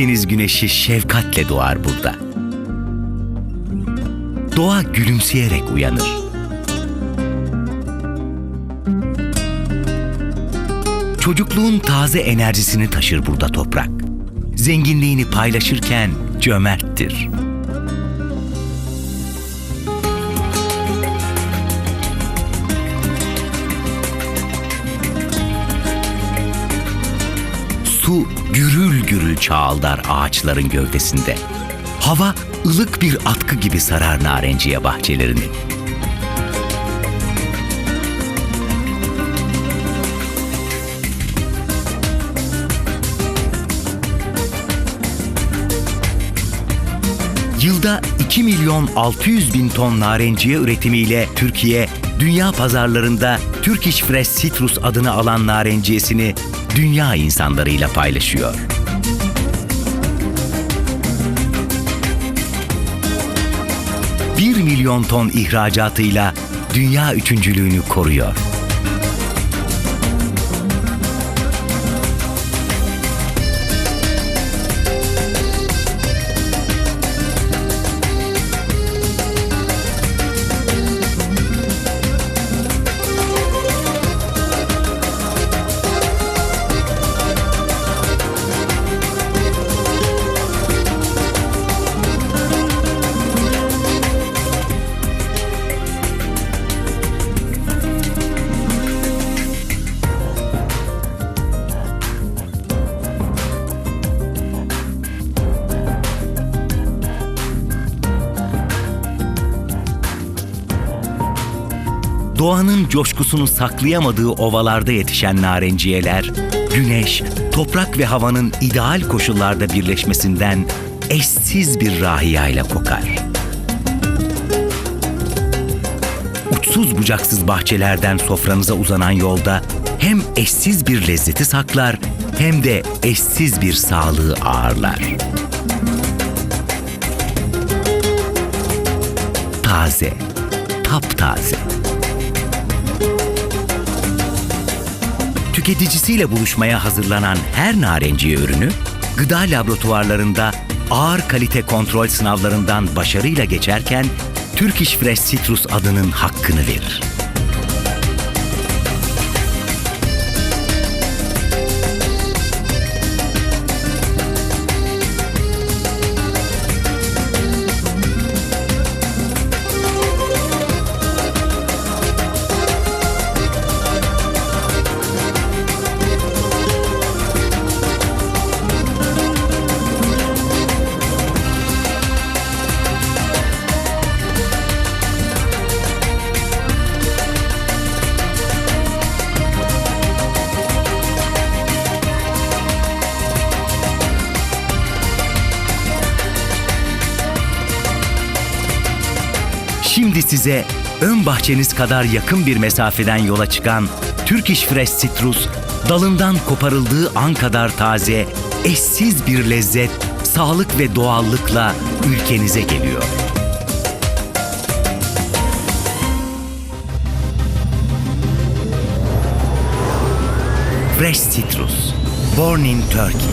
Akdeniz güneşi şefkatle doğar burada. Doğa gülümseyerek uyanır. Çocukluğun taze enerjisini taşır burada toprak. Zenginliğini paylaşırken cömerttir. Su gürül gürül çağıldar ağaçların gövdesinde. Hava ılık bir atkı gibi sarar narenciye bahçelerini. Yılda 2 milyon 600 bin ton narenciye üretimiyle Türkiye, dünya pazarlarında Turkish Fresh Citrus adını alan narenciyesini dünya insanlarıyla paylaşıyor. Bir milyon ton ihracatıyla dünya üçüncülüğünü koruyor. Doğanın coşkusunu saklayamadığı ovalarda yetişen narenciyeler, güneş, toprak ve havanın ideal koşullarda birleşmesinden eşsiz bir rahiyayla kokar. Uçsuz bucaksız bahçelerden sofranıza uzanan yolda hem eşsiz bir lezzeti saklar hem de eşsiz bir sağlığı ağırlar. Taze, taptaze. Tüketicisiyle buluşmaya hazırlanan her narenciye ürünü, gıda laboratuvarlarında ağır kalite kontrol sınavlarından başarıyla geçerken Turkish Fresh Citrus adının hakkını verir. Şimdi size ön bahçeniz kadar yakın bir mesafeden yola çıkan Turkish Fresh Citrus, dalından koparıldığı an kadar taze, eşsiz bir lezzet, sağlık ve doğallıkla ülkenize geliyor. Fresh Citrus, born in Turkey.